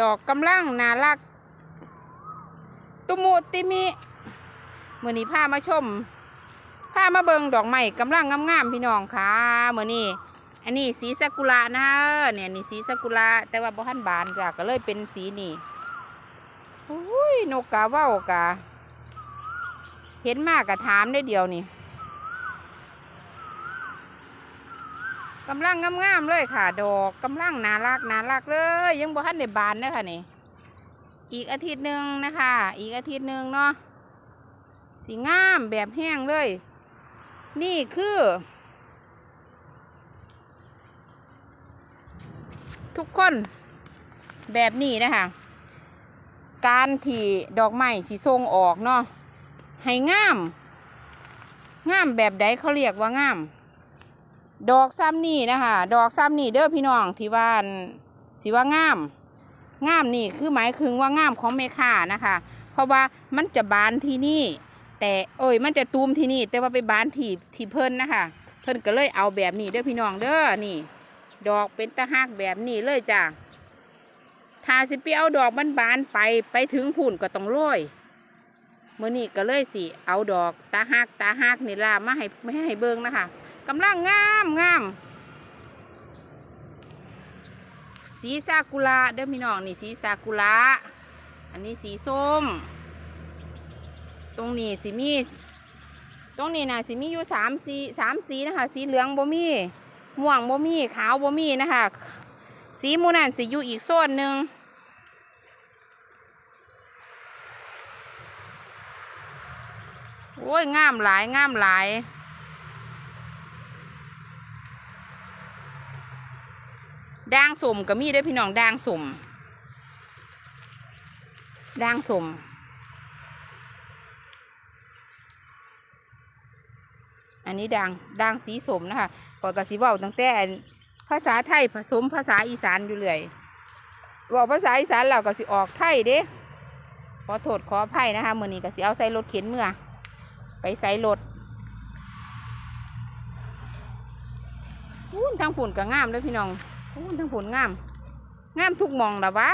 ดอกกำลังน่ารัก ตุมุติมิมือนี้พามาชมพามาเบิงดอกไม้กำลังงามๆพี่น้องค่ะมือนี้อันนี้สีซากุระนะเนี่ยนี่สีซากุระแต่ว่าบ่ทันบานจ้ะก็เลยเป็นสีนี่อุ้ยนกกาเว้ากะเห็นมากกะถามได้เดียวนี่ กำลังงามๆเลยค่ะ ดอกกำลังน่ารักน่ารักเลย ยังบ่ทันได้บานเด้อค่ะนี่อีกอาทิตย์หนึ่งนะคะ อีกอาทิตย์หนึ่งเนาะสีงามแบบแห้งเลย นี่คือ ทุกคนแบบนี้นะคะ การที่ดอกไม้สีทรงออกเนาะให้งาม งามแบบใดเขาเรียกว่างาม ดอกซ้ำนี่นะคะ ดอกซ้ำนี่เด้อพี่น้องที่ว่านสิว่างามงามนี่คือหมายถึงว่างามของเมค่านะคะ เพราะว่ามันจะบานที่นี่ แต่เอ้ยมันจะตูมที่นี่ แต่ว่าไปบานที่ที่เพิ่นนะคะ เพิ่นก็เลยเอาแบบนี้เด้อพี่น้องเด้อนี่ ดอกเป็นตะหักแบบนี้เลยจ้ะถ้าสิไปเอาดอกมันบานไปไปถึงผุ่นก็ต้องโรยมื่อนี้ก็เลยสิเอาดอกตาหักตาหักนี่ล่ะมาให้ไม่ให้เบิ่งนะคะ กำลังงามงามสีซากุระเด้อพี่น้องนี่สีซากุระอันนี้สีส้ม ตรงนี้สีมีตรงนี้นะสีมีอยู่สามสีสามสีนะคะ สีเหลืองบ่มีม่วงบ่มีขาวบ่มีนะคะ สีมูนันสีอยู่อีกโซนหนึ่งโอ้ยงามหลายงามหลาย ด่างสมก็มีเด้วยพี่น้องด่างสมด่างสมอันนี้ด่างด่างสีสมนะคะขอกสีว่าตั้งแต่ภาษาไทยผสมภาษาอีสานอยู่เลยบอกภาษาอีสานเราก็สิออกไทยเด้ขอโทษขออภัยนะคะมือนี้ก็สิเอาใส่รถเข็นเมื่อ ไปใส่รถอู้นทางผุ่นก็งามเลยพี่น้อง ทั้งผลงาม งามทุกมองละวะ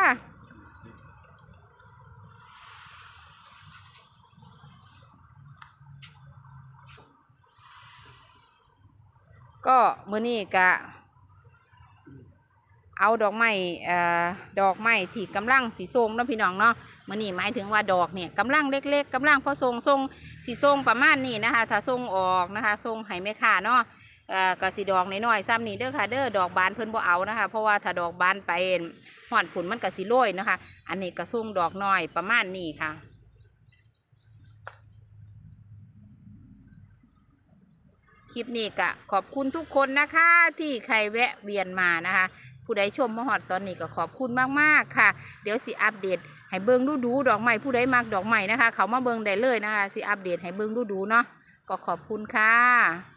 ก็มือนี้กะเอาดอกไม้เอ่อดอกไม้ที่กำลังสีทรงเนาะพี่น้องเนาะมือนี้หมายถึงว่าดอกเนี่ยกำลังเล็ก ๆกำลังพอทรงทรงสีทรงประมาณนี้นะคะ ถ้าทรงออกนะคะทรงให้แม่ค้าเนาะ กสีดอกน้อยๆซ้ำนี่เด้อค่ะเด้อดอกบานเพิ่นบ่เอานะคะ เพราะว่าถ้าดอกบานไปหอดผุนมันกสิโรยนะคะ อันนี้กระซุ่งดอกน้อยประมาณนี้ค่ะคลิปนี้ก็ขอบคุณทุกคนนะคะ ที่ใครแวะเวียนมานะคะ ผู้ใดชมมาหอดตอนนี้ก็ขอบคุณมากๆค่ะ เดี๋ยวสิอัปเดตให้เบิ่งดูดูดอกไม้ผู้ใดมักดอกไม้นะคะ เขามาเบิ่งได้เลยนะคะสิอัปเดตให้เบิ่งดูดูเนาะก็ขอบคุณค่ะ